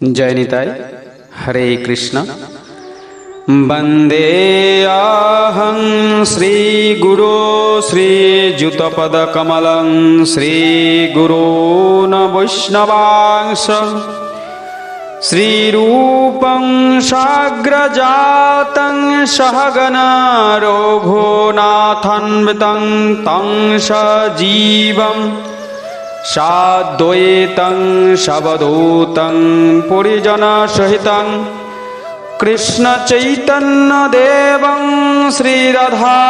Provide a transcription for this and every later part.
জয় নিতাই হরে কৃষ্ণ বন্দে আহং শ্রীগুরু শ্রীযুতপদকমলং শ্রীগুরূন বৈষ্ণবাংশ শ্রীরূপং সাদ্বৈতং সবদূতং পরিজনা সহিতং কৃষ্ণ চৈতন্য দেবং শ্রীরাধা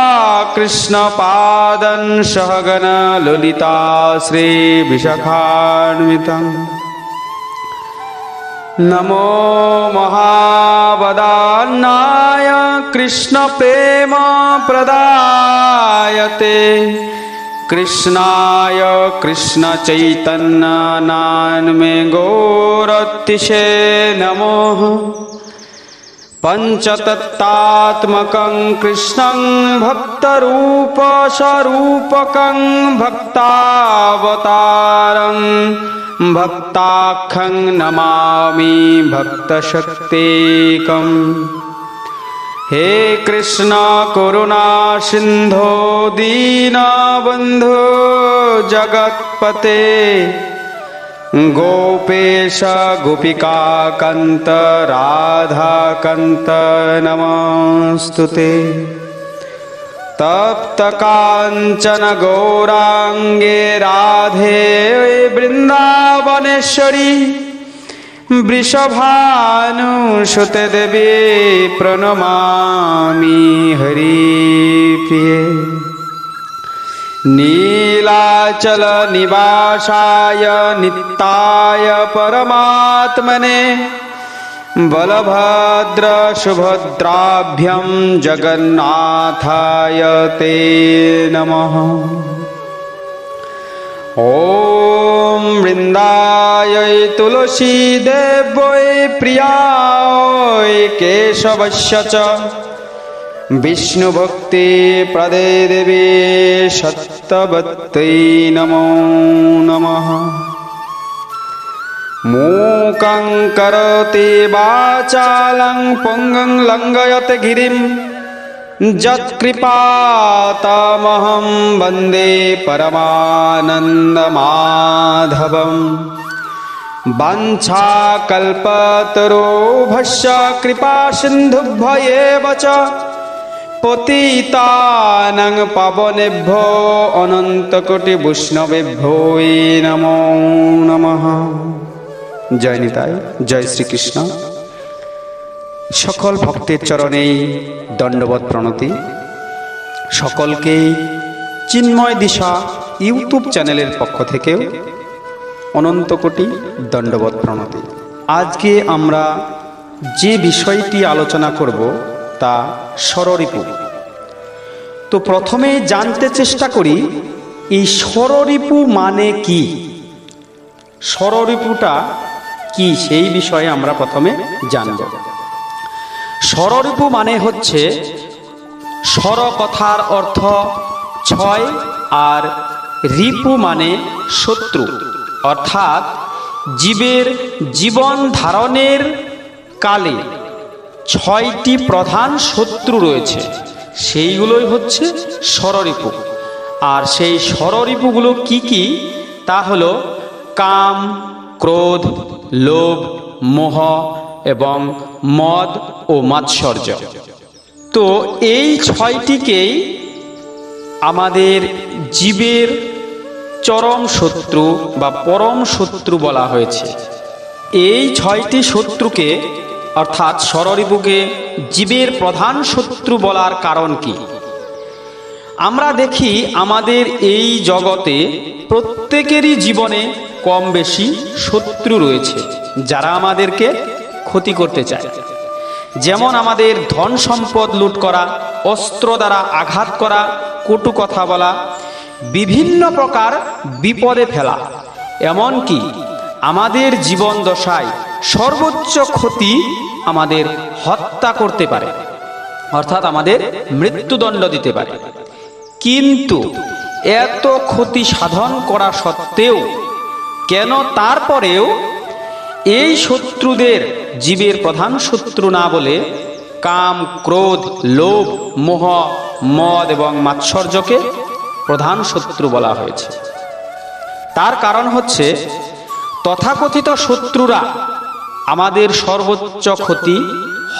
কৃষ্ণ পাদন সহগণ ললিতা শ্রী বিশাখান্বিতং। নমো মহাবদান্নায় কৃষ্ণ প্রেম প্রদায়তে। कृष्णाय कृष्ण कृष्णचैतन्यनान्मे गोरतिशे नमः। पञ्चतत्तात्मकं कृष्णं भक्तरूपस्वरूपकं भक्तावतारं। भक्ताखं नमामि भक्तशक्तिकम्। হে কৃষ্ণ করুণা সিন্ধো দীনবন্ধু জগৎপতে। গোপেশ গোপিকাকান্ত রাধাকান্ত নমস্তুতে। তপ্ত কাঞ্চন গৌরাঙ্গে রাধে বৃন্দাবনেশ্বরী। বৃষভানুসুতে দেবী প্রণমামি হরি প্রিয়ে। নীলাচল নিবাসায় নিত্যায় পরমাত্মনে বলভদ্র সুভদ্রাভ্যম জগন্নাথায় তে নমঃ। ॐ वृन्दायै तुलसीदेव्यै प्रियाय केशवस्य च विष्णुभक्ति प्रदे देवी सत्तवत्यै नमो नमः मूकं करोति वाचालं पुङ्गं लङ्घयत गिरिम् বন্দে পরমানন্দমাধবम् বাঞ্ছাকল্পতরোভস্য কৃপা সিন্ধুভ্যেব চ পতিতানং পাবনেভ্যো অনন্তকোটি বৈষ্ণবেভ্যো নমো নমঃ জয় নিতাই জয় শ্রীকৃষ্ণ সকল ভক্তের চরণেই দণ্ডবত প্রণতি। সকলকে চিন্ময় দিশা ইউটিউব চ্যানেলের পক্ষ থেকেও অনন্ত কোটি দণ্ডবত প্রণতি। আজকে আমরা যে বিষয়টি আলোচনা করব তা স্বররিপু। তো প্রথমে জানতে চেষ্টা করি, এই স্বররিপু মানে কি? স্বররিপুটা কি সেই বিষয়ে আমরা প্রথমে জানব। স্বররিপু মানে হচ্ছে স্বর কথার অর্থ ছয় আর রিপু মানে শত্রু। অর্থাৎ জীবের জীবন ধারণের কালে ছয়টি প্রধান শত্রু রয়েছে। সেইগুলোই হচ্ছে স্বররিপু। আর সেই স্বররিপুগুলো কি কি? তা হলো কাম, ক্রোধ, লোভ, মোহ এবং মদ ও মাৎসর্য। তো এই ছয়টিকেই আমাদের জীবের চরম শত্রু বা পরম শত্রু বলা হয়েছে। এই ছয়টি শত্রুকে অর্থাৎ স্বররিপুকে জীবের প্রধান শত্রু বলার কারণ কি? আমরা দেখি আমাদের এই জগতে প্রত্যেকেরই জীবনে কম বেশি শত্রু রয়েছে, যারা আমাদেরকে ক্ষতি করতে চায়। যেমন আমাদের ধন সম্পদ লুট করা, অস্ত্র দ্বারা আঘাত করা, কটু কথা বলা, বিভিন্ন প্রকার বিপদে ফেলা। এমনকি আমাদের জীবন দশায় সর্বোচ্চ ক্ষতি আমাদের হত্যা করতে পারে, অর্থাৎ আমাদের মৃত্যুদণ্ড দিতে পারে। কিন্তু এত ক্ষতি সাধন করা সত্ত্বেও কেন তারপরেও এই শত্রুদের জীবের প্রধান শত্রু না বলে কাম, ক্রোধ, লোভ, মোহ, মদ এবং মাৎসর্যকে প্রধান শত্রু বলা হয়েছে। তার কারণ হচ্ছে, তথাকথিত শত্রুরা আমাদের সর্বোচ্চ ক্ষতি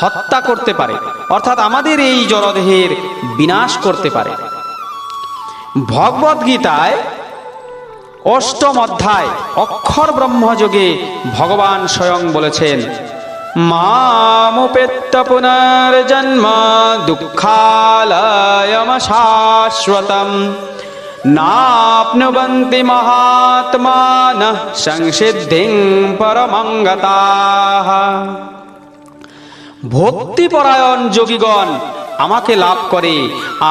হত্যা করতে পারে, অর্থাৎ আমাদের এই জড়দেহের বিনাশ করতে পারে। ভগবদ গীতায় অষ্টম অধ্যায়, অক্ষর ব্রহ্মযোগে ভগবান স্বয়ং বলেছেন, মামুপেত্ত পুনর্জন্ম দুঃখালয়ম শাশ্বতম নাপ্নুবন্তি মহাত্মান সংসিদ্ধিং পরমঙ্গতাঃ। ভক্তিপরায়ণ যোগীগণ আমাকে লাভ করে,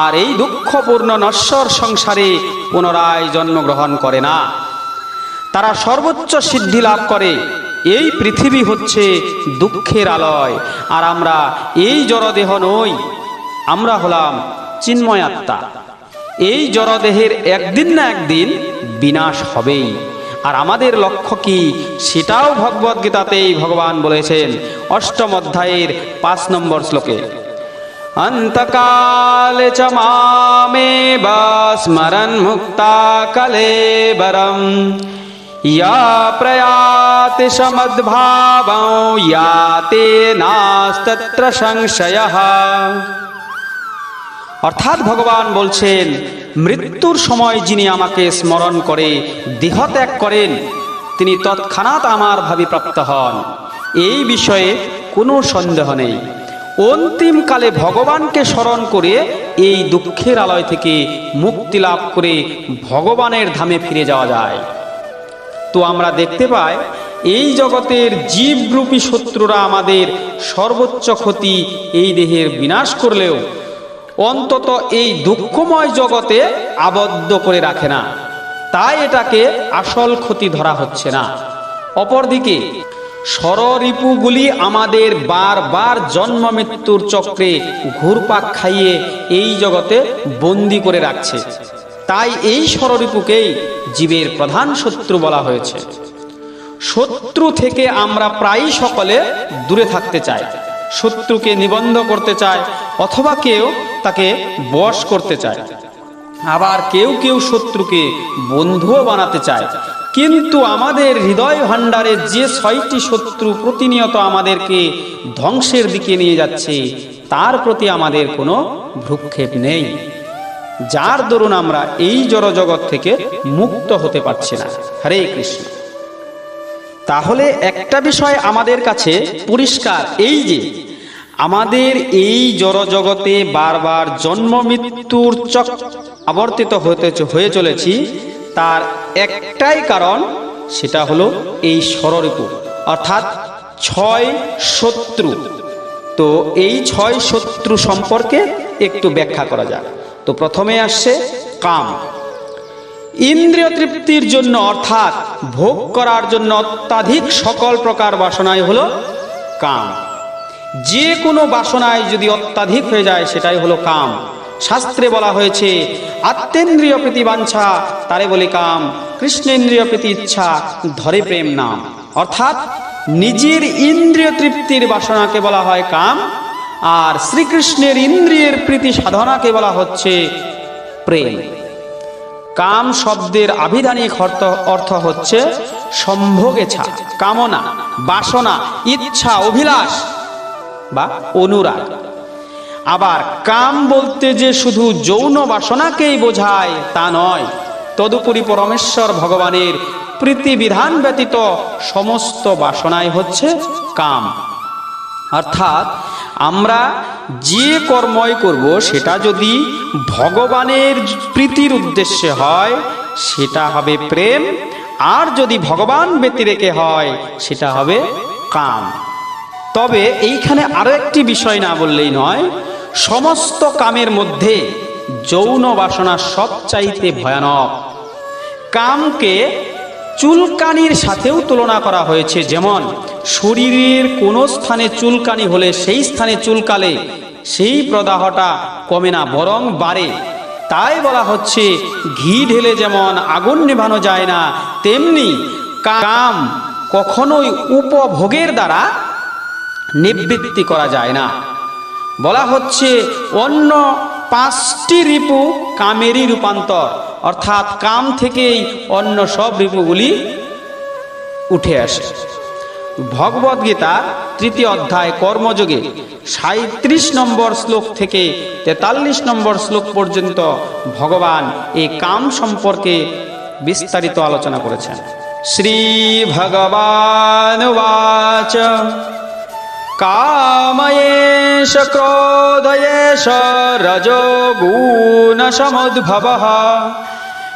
আর এই দুঃখপূর্ণ নশ্বর সংসারে পুনরায় জন্মগ্রহণ করে না। তারা সর্বোচ্চ সিদ্ধি লাভ করে, এই পৃথিবী হচ্ছে দুঃখের আলয়, আর আমরা এই জড়দেহ নই, আমরা হলাম চিন্ময় আত্মা। এই জড়দেহের একদিন না একদিন বিনাশ হবেই। আর আমাদের লক্ষ্য কি সেটাও ভগবদ্গীতাতেই ভগবান বলেছেন, অষ্টম অধ্যায়ের পাঁচ নম্বর শ্লোকে। অন্তকালে চ মামেব স্মরণ মুক্তা কলেবরম ইয়া প্রয়াতি সমদ্ভাবং ইয়াতে নাস্তত্র সংশয়ঃ অর্থাৎ ভগবান বলছেন মৃত্যুর সময় যিনি আমাকে স্মরণ করে দেহত্যাগ করেন তিনি তৎক্ষণাৎ আমার ভাবিপ্রাপ্ত হন এই বিষয়ে কোনো সন্দেহ নেই অন্তিমকালে ভগবানকে স্মরণ করে এই দুঃখের আলয় থেকে মুক্তি লাভ করে ভগবানের ধামে ফিরে যাওয়া যায়। তো আমরা দেখতে পাই, এই জগতের জীবরূপী শত্রুরা আমাদের সর্বোচ্চ ক্ষতি এই দেহের বিনাশ করলেও অন্তত এই দুঃখময় জগতে আবদ্ধ করে রাখে না। তাই এটাকে আসল ক্ষতি ধরা হচ্ছে না। অপরদিকে ষড়রিপুগুলি আমাদের বারবার জন্ম মৃত্যুর চক্রে ঘুরপাক খাইয়ে এই জগতে বন্দি করে রাখছে। তাই এই ষড়রিপুকেই জীবের প্রধান শত্রু বলা হয়েছে। শত্রু থেকে আমরা প্রায়ই সকলে দূরে থাকতে চাই। শত্রুকে নিবন্ধ করতে চায় অথবা কেউ তাকে বশ করতে চায়। আবার কেউ কেউ শত্রুকে বন্ধুও বানাতে চায়। কিন্তু আমাদের হৃদয় ভাণ্ডারে যে ছয়টি শত্রু প্রতিনিয়ত আমাদেরকে ধ্বংসের দিকে নিয়ে যাচ্ছে, তার প্রতি আমাদের কোনো ভ্রুক্ষেপ নেই। যার দরুন আমরা এই জড়জগৎ থেকে মুক্ত হতে পারছি না। হরে কৃষ্ণ। তাহলে একটা বিষয় আমাদের কাছে পরিষ্কার, এই যে আমাদের এই জড়জগতে বারবার জন্ম, মৃত্যুর চক আবর্তিত হতে হয়ে চলেছি তার একটাই কারণ, সেটা হলো এই ষড়রিপু অর্থাৎ ছয় শত্রু। তো এই ছয় শত্রু সম্পর্কে একটু ব্যাখ্যা করা যাক। তো প্রথমে আসছে কাম। ইন্দ্রিয় তৃপ্তির জন্য, অর্থাৎ ভোগ করার জন্য অত্যাধিক সকল প্রকার বাসনাই হলো কাম। যে কোনো বাসনায় যদি অত্যাধিক হয়ে যায়, সেটাই হলো কাম। শাস্ত্রে বলা হয়েছে, আত্মেন্দ্রিয় প্রীতি বাঞ্ছা, তারে বলে কাম, কৃষ্ণেন্দ্রিয় প্রীতি ইচ্ছা, ধরে প্রেম নাম। অর্থাৎ, নিজের ইন্দ্রিয় তৃপ্তির বাসনাকে বলা হয় কাম, আর শ্রীকৃষ্ণের ইন্দ্রিয়ের প্রীতি সাধনাকে বলা হচ্ছে প্রেম। কাম শব্দের আভিধানিক অর্থ হচ্ছে সম্ভোগেচ্ছা কামনা, বাসনা, ইচ্ছা, অভিলাষ বা অনুরাগ। আবার কাম বলতে যে শুধু যৌন বাসনাকেই বোঝায় তা নয়। তদুপরি পরমেশ্বর ভগবানের প্রীতিবিধান ব্যতীত সমস্ত বাসনাই হচ্ছে কাম। অর্থাৎ আমরা যে কর্মই করব, সেটা যদি ভগবানের প্রীতির উদ্দেশ্যে হয়, সেটা হবে প্রেম। আর যদি ভগবান ব্যতিরেকে হয়, সেটা হবে কাম। তবে এইখানে আরও একটি বিষয় না বললেই নয় সমস্ত কামের মধ্যে যৌন বাসনা সবচাইতে ভয়ানক। কামকে চুলকানির সাথেও তুলনা করা হয়েছে, যেমন শরীরের কোনো স্থানে চুলকানি হলে সেই স্থানে চুলকালে সেই প্রদাহটা কমে না, বরং বাড়ে। তাই বলা হচ্ছে, ঘি ঢেলে যেমন আগুন নেভানো যায় না, তেমনি কাম কখনোই উপভোগের দ্বারা নিবৃত্তি করা যায় না। বলা হচ্ছে অন্য পাঁচটি রিপু কামেরই রূপান্তর। অর্থাৎ কাম থেকেই অন্য সব রিপুগুলি উঠে আসে। ভগবদ্গীতা তৃতীয় অধ্যায় কর্মযোগে সাঁত্রিশ নম্বর শ্লোক থেকে তেতাল্লিশ নম্বর শ্লোক পর্যন্ত ভগবান এই কাম সম্পর্কে বিস্তারিত আলোচনা করেছেন। শ্রী ভগবান ক্রোধয়েশ রজোগুণসমুদ্ভবः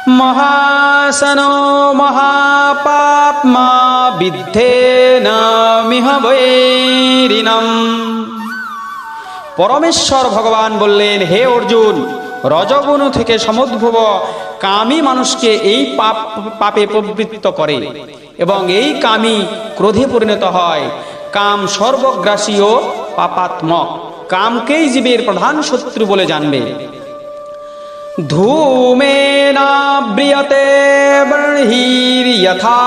মহাসনো মহাপাপ্মা বিদ্ধেন মিহ বৈরিণম পরমেশ্বর ভগবান বললেন হে অর্জুন, রজগুণ থেকে সমুদ্ভব কামী মানুষকে এই পাপ, পাপে প্রবৃত্ত করে এবং এই কামই ক্রোধে পরিণত হয়। কাম সর্বগ্রাসী ও পাপাত্মক কামকেই জীবের প্রধান শত্রু বলে জানবে ধূমেনাব্রিয়তে বর্হির্যথা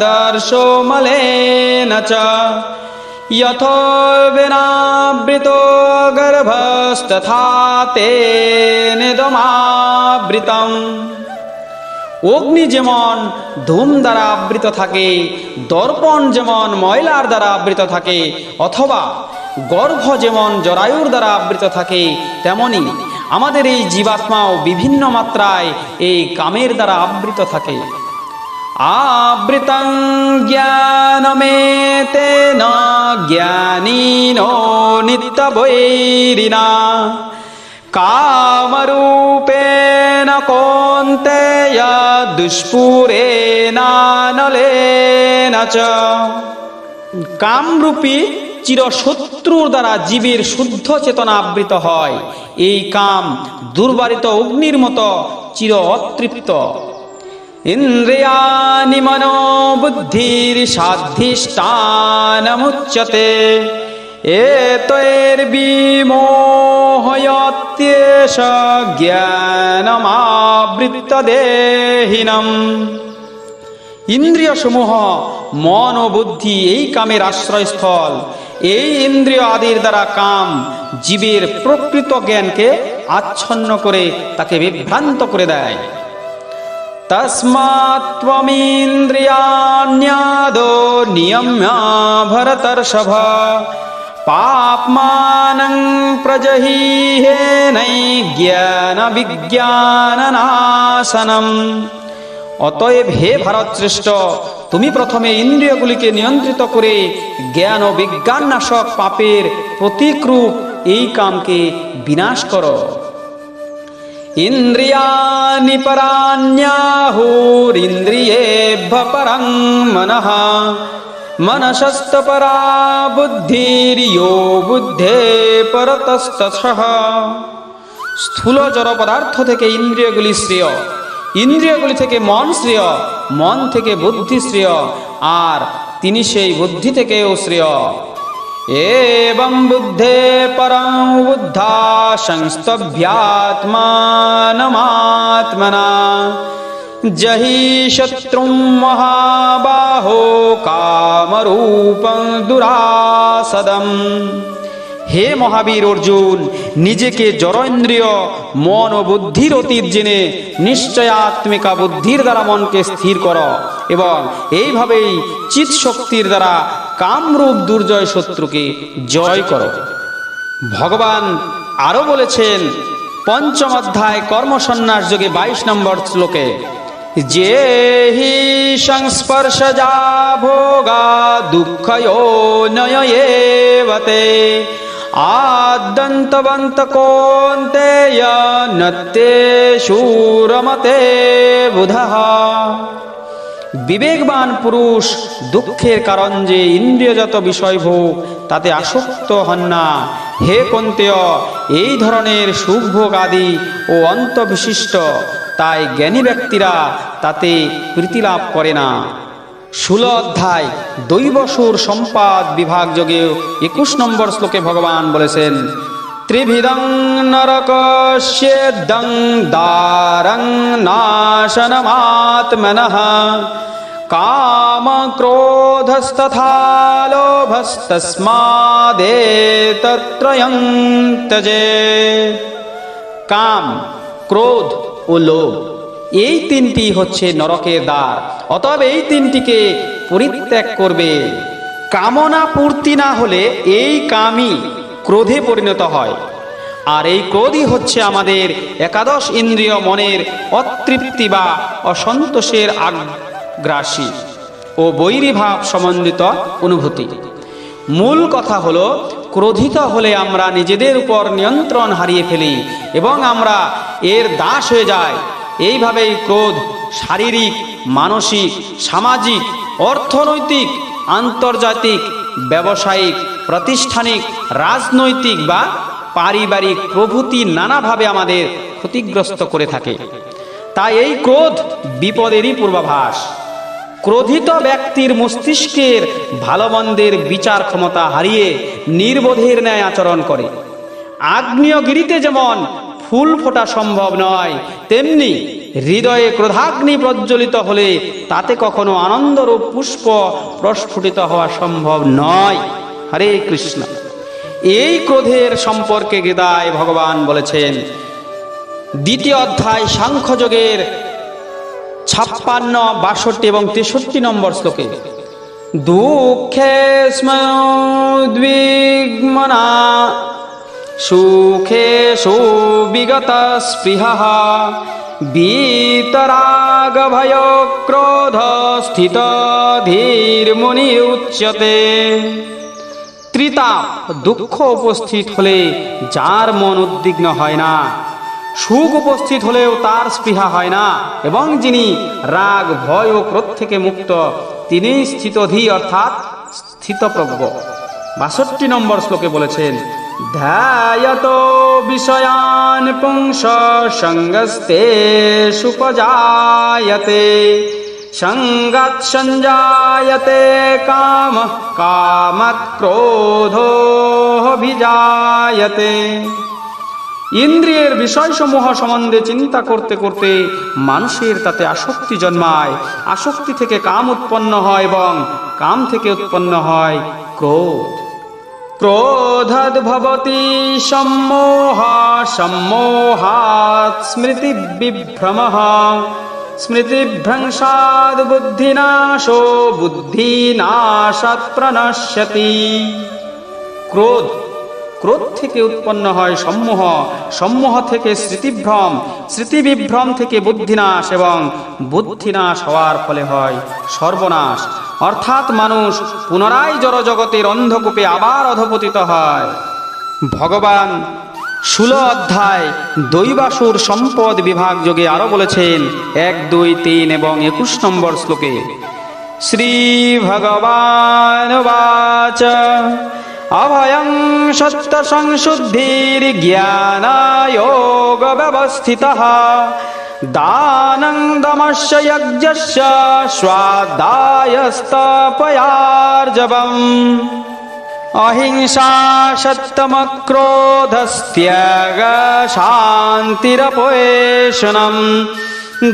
দর্শো মলেন চ यथोर्विनावृतो गर्भस्तथा তেনেদমাবৃতম অগ্নি যেমন ধূম দ্বারা আবৃত থাকে, দর্পণ যেমন ময়লার দ্বারা আবৃত থাকে, অথবা গর্ভ যেমন জরায়ুর দ্বারা আবৃত থাকে, তেমনি আমাদের এই জীবাত্মাও বিভিন্ন মাত্রায় এই কামের দ্বারা আবৃত থাকে। আবৃতং জ্ঞানমেতেন জ্ঞানীনো নিত্যবৈরিণা কামরূপেণ কৌন্তেয় দুষ্পুরেণানলেন চ কামরূপী চিরশত্রুর দ্বারা জীবের শুদ্ধ চেতনা আবৃত হয়। এই কাম দুর্বারিত অগ্নির মতো চির অতৃপ্ত। ইন্দ্রিয়ানি মনো বুদ্ধির সাধিষ্ঠানমুচ্যতে এতৈর্বিমোহয়ত্যেষ জ্ঞানমাবৃত্ত দেহিনম ইন্দ্রিয় সমূহ মন ও বুদ্ধি এই কামের আশ্রয়স্থল। এই ইন্দ্রিয় আদির দ্বারা কাম জীবের প্রকৃত জ্ঞানকে আচ্ছন্ন করে তাকে বিভ্রান্ত করে দেয়। তস্মাত্ত্বমিন্দ্রিয়াণ্যাদো নিয়ম্য ভরতর্ষভ। জ্ঞান বিজ্ঞাননাশনম অতএব হে ভারত শ্রেষ্ঠ তুমি প্রথমে ইন্দ্রিয়গুলিকে নিয়ন্ত্রিত করে জ্ঞান ও বিজ্ঞান নাশক পাপের প্রতীকরূপ এই কামকে বিনাশ করো। ইন্দ্রিয়ানি পরাণ্যাহুরিন্দ্রিয়েভ্য পরং মনঃ মনসস্ত পরা বুদ্ধির্যো বুদ্ধে পরতস্তছঃ স্থূল জড় পদার্থ থেকে ইন্দ্রিয়গুলি শ্রেয় ইন্দ্রিয়গুলি থেকে মন শ্রেয় মন থেকে বুদ্ধি শ্রেয় আর তিনি সেই বুদ্ধি থেকেও শ্রেয় एवं बुद्धे परं बुद्धा संस्तभ्यात्मानमात्मना जहि शत्रुं महाबाहो कामरूपं दुरासदम् হে মহাবীর অর্জুন নিজেকে জড়েন্দ্রিয় মন ও বুদ্ধির অতীত জেনে নিশ্চয়াত্মিকা বুদ্ধির দ্বারা মনকে স্থির কর এবং এইভাবেই চিৎ শক্তির দ্বারা কামরূপ দুর্জয় শত্রুকে জয় করো ভগবান আরো বলেছেন পঞ্চম অধ্যায় কর্মসন্ন্যাস যোগে বাইশ নম্বর শ্লোকে যে হি সংস্পর্শজা ভোগা দুঃখয়ো নয়তে আদন্তবন্ত কোন্তেয় নত্যে সুরমতে বুধঃ বিবেকবান পুরুষ দুঃখের কারণ যে ইন্দ্রিয়জাত বিষয় ভোগ তাতে আসক্ত হন না। হে কন্তেয় এই ধরনের সুখভোগ আদি ও অন্তবিশিষ্ট। তাই জ্ঞানী ব্যক্তিরা তাতে প্রীতিলাভ করে না। ষোলো অধ্যায়, দৈবসুর সম্পাদ বিভাগ যোগে একুশ নম্বর শ্লোকে ভগবান বলেছেন, ত্রিভিদং নরকস্যেদং দারং নাশনমাত্মনঃ কাম ক্রোধস্তথা লোভস্তস্মাদেতত্রয়ং তজে কাম, ক্রোধ ও লোভ। এই তিনটি হচ্ছে নরকের দ্বার। অতএব এই তিনটিকে পরিত্যাগ করবে। কামনা পূর্তি না হলে এই কামই ক্রোধে পরিণত হয়। আর এই ক্রোধই হচ্ছে আমাদের একাদশ ইন্দ্রিয় মনের অতৃপ্তি বা অসন্তোষের আগ্রাসী ও বৈরীভাব সমন্বিত অনুভূতি। মূল কথা হলো ক্রোধিত হলে আমরা নিজেদের উপর নিয়ন্ত্রণ হারিয়ে ফেলি এবং আমরা এর দাস হয়ে যাই। এইভাবেই ক্রোধ, শারীরিক, মানসিক, সামাজিক, অর্থনৈতিক, আন্তর্জাতিক, ব্যবসায়িক, প্রাতিষ্ঠানিক, রাজনৈতিক বা পারিবারিক প্রভৃতি নানাভাবে আমাদের ক্ষতিগ্রস্ত করে থাকে। তাই এই ক্রোধ বিপদেরই পূর্বাভাস। ক্রোধিত ব্যক্তির মস্তিষ্কের ভালো মন্দের বিচার ক্ষমতা হারিয়ে নির্বোধের ন্যায় আচরণ করে। আগ্নেয়গিরিতে যেমন ফুল ফোটা সম্ভব নয়, তেমনি হৃদয়ে ক্রোধাগ্নি প্রজ্বলিত হলে তাতে কখনো আনন্দরূপ পুষ্প প্রস্ফুটিত হওয়া সম্ভব নয়। হরে কৃষ্ণ। এই ক্রোধের সম্পর্কে গীতায় ভগবান বলেছেন, দ্বিতীয় অধ্যায় সাংখ্যযোগের ছাপ্পান্ন, বাষট্টি এবং তেষট্টি নম্বর শ্লোকে, দুঃখে স্মদ্বিগ্মনা সুখে সুবিগত স্পৃহ বিতরাগ ভয় ক্রোধ স্থিত ধীর মুনি উচ্যতে ত্রিতাপ, দুঃখ উপস্থিত হলে যার মন উদ্বিগ্ন হয় না? সুখ উপস্থিত হলেও তার স্পৃহা হয় না। এবং যিনি রাগ, ভয় ও ক্রোধ থেকে মুক্ত, তিনি স্থিতধি অর্থাৎ স্থিতপ্রজ্ঞ। বাষট্টি নম্বর শ্লোকে বলেছেন, ধ্যায়ত বিষয়ান পুংস সঙ্গস্তে সুপজায়তে সঙ্গাত সঞ্জায়তে কাম কামাত ক্রোধোভিজায়তে। ইন্দ্রিয়ের বিষয়সমূহ সম্বন্ধে চিন্তা করতে করতে মানুষের তাতে আসক্তি জন্মায়। আসক্তি থেকে কাম উৎপন্ন হয় এবং কাম থেকে উৎপন্ন হয় ক্রোধ। ক্রোধদ ভবতি সম্মোহ, সম্মোহাৎ স্মৃতি বিভ্রম স্মৃতিভ্রংসাদ বুদ্ধিনাশো, বুদ্ধিনাশাৎ প্রণশ্যতি। ক্রোধ। ক্রোধ থেকে উৎপন্ন হয় সম্মোহ। সম্মোহ থেকে স্মৃতিভ্রম। স্মৃতিবিভ্রম থেকে বুদ্ধিনাশ এবং বুদ্ধিনাশ হওয়ার ফলে হয় সর্বনাশ। অর্থাৎ মানুষ পুনরায় জড়জগতের অন্ধকূপে আবার অধপতিত হয়। ভগবান ষোলো অধ্যায় দৈবাসুর সম্পদ বিভাগ যোগে আরও বলেছেন, এক, দুই, তিন এবং একুশ নম্বর শ্লোকে শ্রী ভগবান বাচ অভয়ং সত্য সংশুদ্ধির জ্ঞানায়োগ ব্যবস্থিত দানং দমস্য যজ্ঞস্য স্বাধ্যায়স্তপয়ার্জবম অহিংসা সত্যমক্রোধস্ত্যাগ শান্তিরপোষণম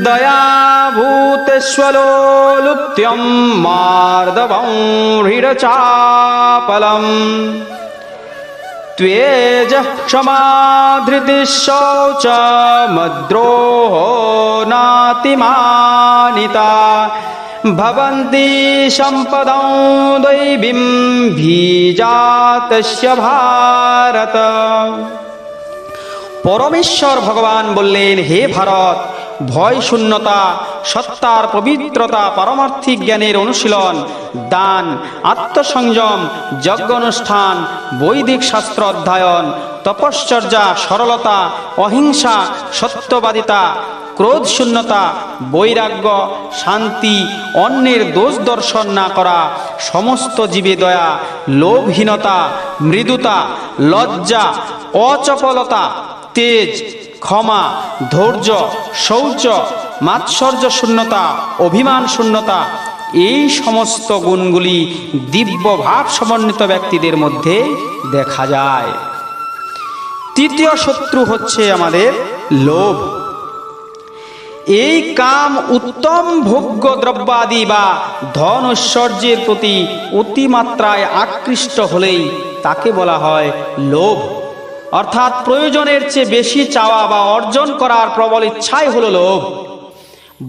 দয়াভূতেষ্বলোলুপ্ত্যম মার্দবং হৃড়চাপলম त्वेज क्षमाधृति शौच मद्रोहो नातिमानिता भवन्ति सम्पदं दैवीं भीजातस्य ভারত পরমেশ্বর ভগবান বললেন হে ভারত ভয় শূন্যতা, সত্তার পবিত্রতা, পারমার্থিক জ্ঞানের অনুশীলন, দান, আত্মসংযম যজ্ঞ অনুষ্ঠান বৈদিক শাস্ত্র অধ্যয়ন, তপশ্চর্যা, সরলতা, অহিংসা, সত্যবাদিতা, ক্রোধ শূন্যতা, বৈরাগ্য, শান্তি, অন্যের দোষ দর্শন না করা, সমস্ত জীবে দয়া, লোভহীনতা, মৃদুতা, লজ্জা, অচপলতা, তেজ ক্ষমা, ধৈর্য, শৌচ, মাৎসর্য শূন্যতা, অভিমান শূন্যতা, এই সমস্ত গুণগুলি দিব্য ভাব সমন্বিত ব্যক্তিদের মধ্যে দেখা যায়। তৃতীয় শত্রু হচ্ছে আমাদের লোভ। এই কাম উত্তম ভোগ্য দ্রব্যাদি বা ধন ঐশ্বর্যের প্রতি অতিমাত্রায় আকৃষ্ট হলেই তাকে বলা হয় লোভ। অর্থাৎ প্রয়োজনের চেয়ে বেশি চাওয়া বা অর্জন করার প্রবল ইচ্ছাই হলো লোভ।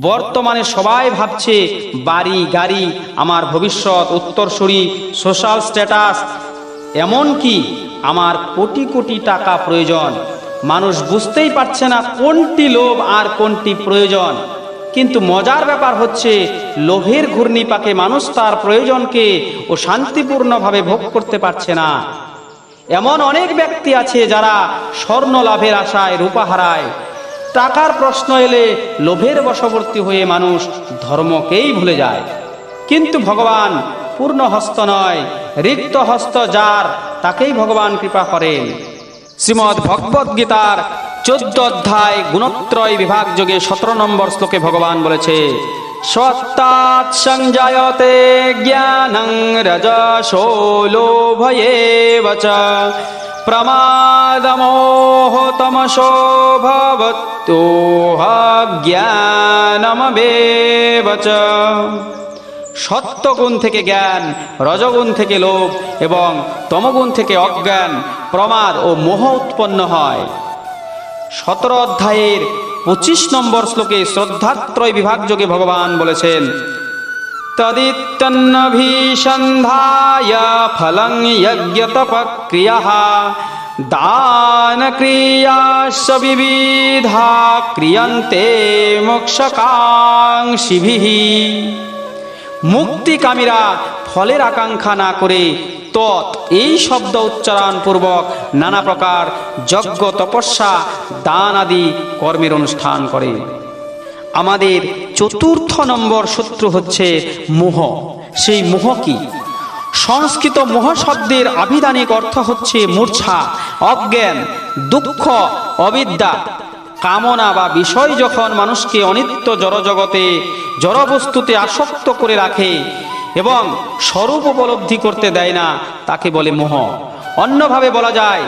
বর্তমানে সবাই ভাবছে, বাড়ি, গাড়ি, আমার ভবিষ্যৎ, উত্তরসূরি সোশ্যাল স্ট্যাটাস এমনকি আমার কোটি কোটি টাকা প্রয়োজন। মানুষ বুঝতেই পারছে না কোনটি লোভ আর কোনটি প্রয়োজন। কিন্তু মজার ব্যাপার হচ্ছে, লোভের ঘূর্ণিপাকে মানুষ তার প্রয়োজনকে ও শান্তিপূর্ণভাবে ভোগ করতে পারছে না। এমন অনেক ব্যক্তি আছে যারা স্বর্ণ লাভের আশায়, রূপা হারায়। টাকার প্রশ্ন এলে লোভের বশবর্তী হয়ে মানুষ ধর্মকেই ভুলে যায়। কিন্তু ভগবান পূর্ণ হস্ত নয়, রিক্ত হস্ত যার, তাকেই ভগবান কৃপা করেন। শ্রীমদ্ ভগবদ গীতার চোদ্দ অধ্যায় গুণত্রয় বিভাগ যোগে সতেরো নম্বর শ্লোকে ভগবান বলেছে সত্তাৎ সংজায়তে জ্ঞানং রজসো লোভয়েব চ প্রমাদমোহ তমসো ভবত্যোহ জ্ঞানমবেব চ সত্যগুণ থেকে জ্ঞান, রজগুণ থেকে লোভ এবং তমগুণ থেকে অজ্ঞান প্রমাদ ও মোহ উৎপন্ন হয়। সতেরো অধ্যায়ের পঁচিশ নম্বর শ্লোকে শ্রদ্ধাত্রয় বিভাগ যোগে ভগবান বলেছেন তদিতন্নভিসন্ধায় ফলং যজ্ঞতপক্রিয়া মুক্তিকামীরা ফলের আকাঙ্ক্ষা না করে তৎ এই শব্দ উচ্চারণ পূর্বক নানা প্রকার যজ্ঞ, তপস্যা, দান আদি কর্মের অনুষ্ঠান করে। আমাদের চতুর্থ নম্বর শত্রু হচ্ছে মোহ। সেই মোহ কি? সংস্কৃত মোহ শব্দের আবিধানিক অর্থ হচ্ছে মূর্ছা, অজ্ঞান, দুঃখ, অবিদ্যা। কামনা বা বিষয় যখন মানুষকে অনিত্য জড়জগতে, জড়বস্তুতে আসক্ত করে রাখে এবং স্বরূপ উপলব্ধি করতে দেয় না, তাকে বলে মোহ। অন্যভাবে বলা যায়,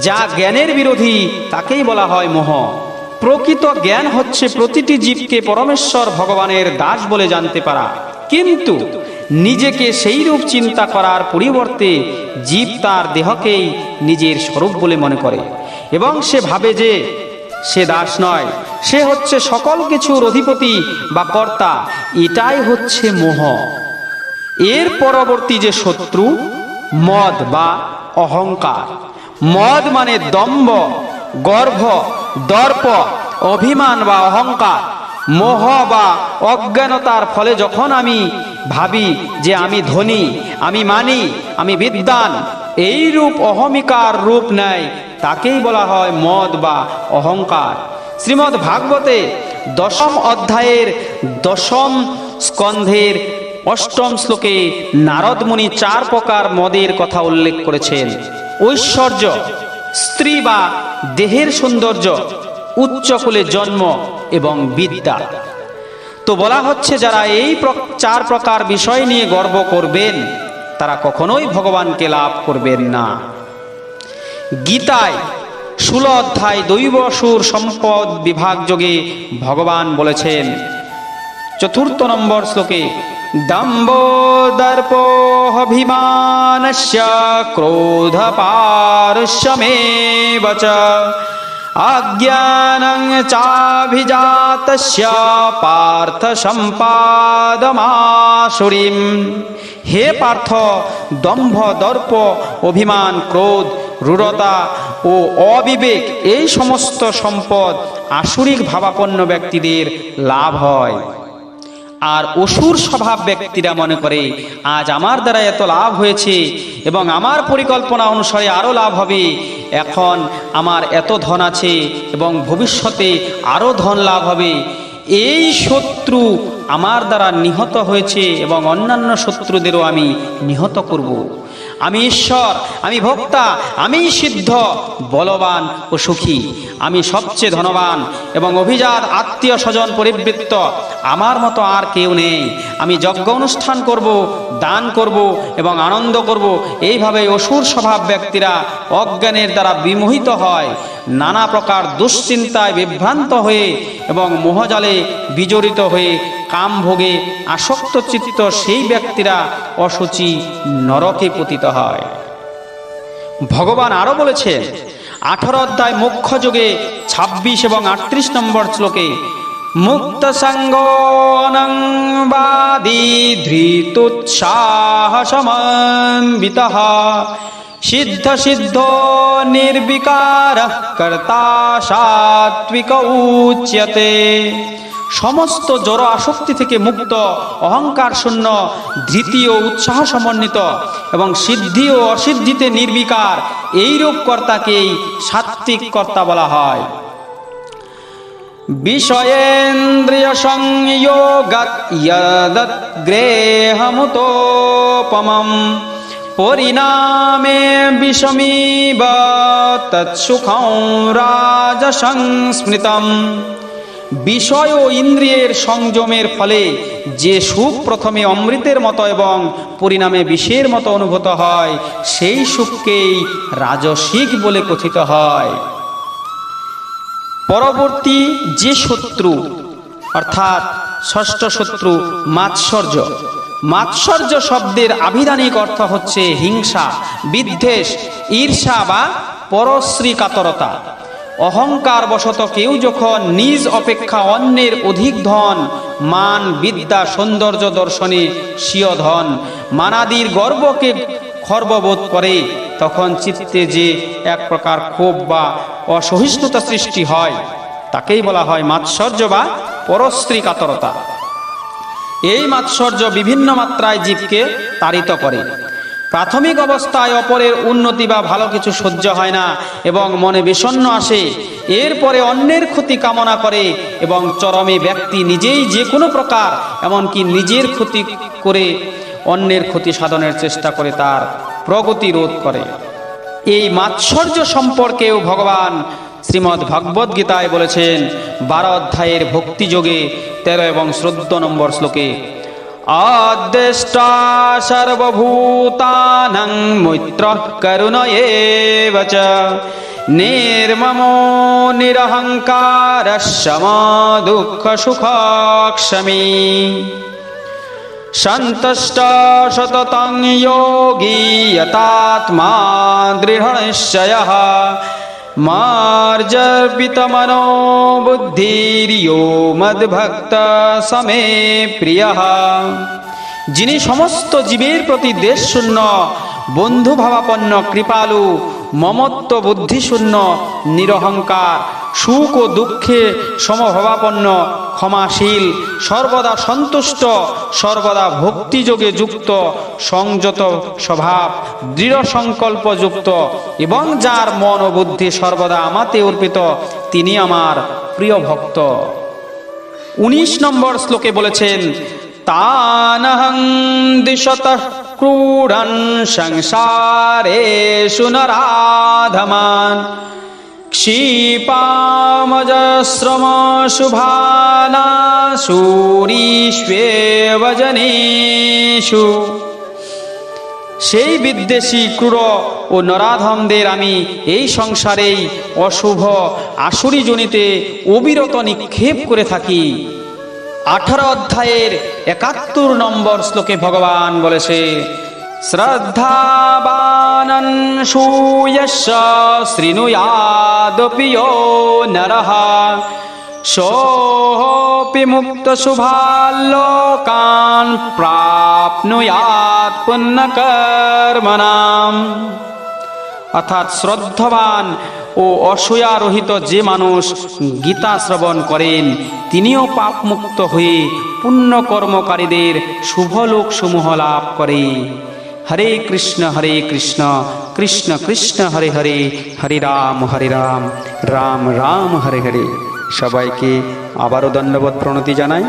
যা জ্ঞানের বিরোধী, তাকেই বলা হয় মোহ। প্রকৃত জ্ঞান হচ্ছে প্রতিটি জীবকে পরমেশ্বর ভগবানের দাস বলে জানতে পারা। কিন্তু নিজেকে সেই রূপ চিন্তা করার পরিবর্তে জীব তার দেহকেই নিজের স্বরূপ বলে মনে করে। এবং সে ভাবে যে সে দাস নয়। সে হচ্ছে সকল কিছুর অধিপতি বা কর্তা। এটাই হচ্ছে মোহ। এর পরবর্তী যে শত্রু, মদ বা অহংকার। মদ মানে দম্ভ, গর্ভ, দর্প, অভিমান বা অহংকার। মোহ বা অজ্ঞানতার ফলে যখন আমি ভাবি যে আমি ধনী, আমি মানি, আমি বিদ্বান এই রূপ অহমিকার রূপ নেয় তাকেই বলা হয় মদ বা অহংকার। শ্রীমদ্ ভাগবতে দশম অধ্যায়ের দশম স্কন্ধের অষ্টম শ্লোকে নারদ মুনি চার প্রকার মদের কথা উল্লেখ করেছেন। ঐশ্বর্য, স্ত্রী বা দেহের সৌন্দর্য উচ্চকুলে জন্ম এবং বিদ্যা। তো বলা হচ্ছে, যারা এই চার প্রকার বিষয় নিয়ে গর্ব করবেন, তারা কখনোই ভগবানকে লাভ করবেন না। গীতায় ষোল অধ্যায় দৈবসুর সম্পদ বিভাগ যোগে ভগবান বলেছেন। চতুর্থ নম্বর শ্লোকে দম্ভ দর্পোভিমানস্য ক্রোধ পারস্যমেব চ অজ্ঞানং চাভিজাতস্য পার্থ সম্পাদমাসুরিম হে পার্থ দম্ভ দর্প অভিমান ক্রোধ রূঢ়তা ও অবিবেক এই সমস্ত সম্পদ আসুরিক ভাবাপন্ন ব্যক্তিদের লাভ হয়। আর অসুর স্বভাব ব্যক্তিরা মনে করে, আজ আমার দ্বারা এত লাভ হয়েছে এবং আমার পরিকল্পনা অনুসারে আরও লাভ হবে। এখন আমার এত ধন আছে এবং ভবিষ্যতে আরও ধন লাভ হবে। এই শত্রু আমার দ্বারা নিহত হয়েছে এবং অন্যান্য শত্রুদেরও আমি নিহত করব। আমি ঈশ্বর, আমি ভোক্তা, আমি সিদ্ধ, বলবান ও সুখী। আমি সবচেয়ে ধনবান এবং অভিজাত আত্মীয় স্বজন পরিবৃত্ত। আমার মতো আর কেউ নেই। আমি যজ্ঞ অনুষ্ঠান করব, দান করব এবং আনন্দ করব। এইভাবে অসুর স্বভাব ব্যক্তিরা অজ্ঞানের দ্বারা বিমোহিত হয়। নানা প্রকার দুশ্চিন্তায় বিভ্রান্ত হয়ে এবং মোহজালে বিজড়িত হয়ে কাম ভোগে আসক্ত চিত্ত সেই ব্যক্তিরা অসুচি নরকে পতিত হয়। ভগবান আরও বলেছেন, আঠারো অধ্যায় মুখ্য যুগে ছাব্বিশ এবং আটত্রিশ নম্বর শ্লোকে মুক্ত সঙ্গবাদী ধৃতুৎসাহ সমন্বিত সিদ্ধ সিদ্ধ নির্বিকার, কর্তা সাত্বিক উচ্যতে সমস্ত জড় আসক্তি থেকে মুক্ত, অহংকার শূন্য ধৃতি ও উৎসাহ সমন্বিত এবং সিদ্ধি ও অসিদ্ধিতে নির্বিকার, এইরূপ কর্তাকেই সাত্বিক কর্তা বলা হয়। বিষয়েন্দ্রিয় যদৎ গ্রেহমুতোপমম। পরিণামে বিষমীব তৎসুখং রাজসংস্মৃতম। বিষয় ও ইন্দ্রিয়ের সংযমের ফলে যে সুখ প্রথমে অমৃতের মতো এবং পরিণামে বিষের মতো অনুভূত হয়, সেই সুখকেই রাজসিক বলে কথিত হয়। পরবর্তী যে শত্রু, অর্থাৎ ষষ্ঠ শত্রু মাৎসর্য মাৎসর্য শব্দের আভিধানিক অর্থ হচ্ছে হিংসা, বিদ্বেষ, ঈর্ষা বা পরশ্রী কাতরতা অহংকার বশত কেউ যখন নিজ অপেক্ষা অন্যের অধিক ধন, মান, বিদ্যা, সৌন্দর্য দর্শনে স্বীয় ধন, মানাদির গর্বকে খর্ববোধ করে, তখন চিত্তে যে এক প্রকার ক্ষোভ বা অসহিষ্ণুতা সৃষ্টি হয়, তাকেই বলা হয় মাৎসর্য বা পরস্ত্রী কাতরতা এই মাৎসর্য বিভিন্ন মাত্রায় জীবকে তাড়িত করে। প্রাথমিক অবস্থায় অপরের উন্নতি বা ভালো কিছু সহ্য হয় না এবং মনে বিষণ্ণ আসে। এরপরে অন্যের ক্ষতি কামনা করে এবং চরমে ব্যক্তি নিজেই যে কোনো প্রকার, এমনকি নিজের ক্ষতি করে অন্যের ক্ষতি সাধনের চেষ্টা করে তার প্রগতি রোধ করে। এই মাৎসর্য সম্পর্কেও ভগবান শ্রীমদ্ ভগবদ গীতায় বলেছেন, বারো অধ্যায়ের ভক্তিযোগে তেরো এবং চোদ্দ নম্বর শ্লোকে আদ্দেষ্টা সর্বভূতানং মৈত্র করুণ নির্মমো নিরহংকার দুঃখ সুখ ক্ষমী সন্তুষ্ট সততং যোগী যতাত্মা দৃঢ়নিশ্চয় মার্জর্পিতমনো বুদ্ধির্যো মদ্ভক্ত সমে প্রিয় যিনি সমস্ত জীবের প্রতি দেশশূন্য বন্ধুভাবাপন্ন কৃপালু মমত্ব বুদ্ধিশূন্য নিরহংকার সুখ ও দুঃখে সমভাবাপন্ন, ক্ষমাশীল, সর্বদা সন্তুষ্ট, সর্বদা ভক্তিযোগে যুক্ত, সংযত স্বভাব, দৃঢ় সংকল্পযুক্ত, এবং যার মন ও বুদ্ধি সর্বদা আমাতে অর্পিত, তিনি আমার প্রিয় ভক্ত। উনিশ নম্বর শ্লোকে বলেছেন, তানহং দিশত ক্রূঢ়ন সংসারে সুনরাধমান সুরীষ্বেব জনেষু সেই বিদ্বেষী, ক্রূর ও নরাধমদের আমি এই সংসারেই অশুভ আসুরি জনিতে অবিরত নিক্ষেপ করে থাকি। আঠারো অধ্যায়ের একাত্তর নম্বর শ্লোকে ভগবান বলেছে সুয়শ শৃণুয়াদপি য়ো নরঃ সোপি মুক্ত শুভালোকান প্রাপ্নুয়াত পুণ্যকর্মণাম অর্থাৎ শ্রদ্ধবান ও অসূয়ারহিত যে মানুষ গীতা শ্রবণ করেন, তিনিও পাপমুক্ত হয়ে পুণ্য কর্মকারীদের শুভলোক লাভ করে। হরে কৃষ্ণ হরে কৃষ্ণ কৃষ্ণ কৃষ্ণ, হরে হরে হরে রাম হরে রাম রাম রাম, হরে হরে। সবাইকে আবারও ধন্যবাদ প্রণতি জানাই।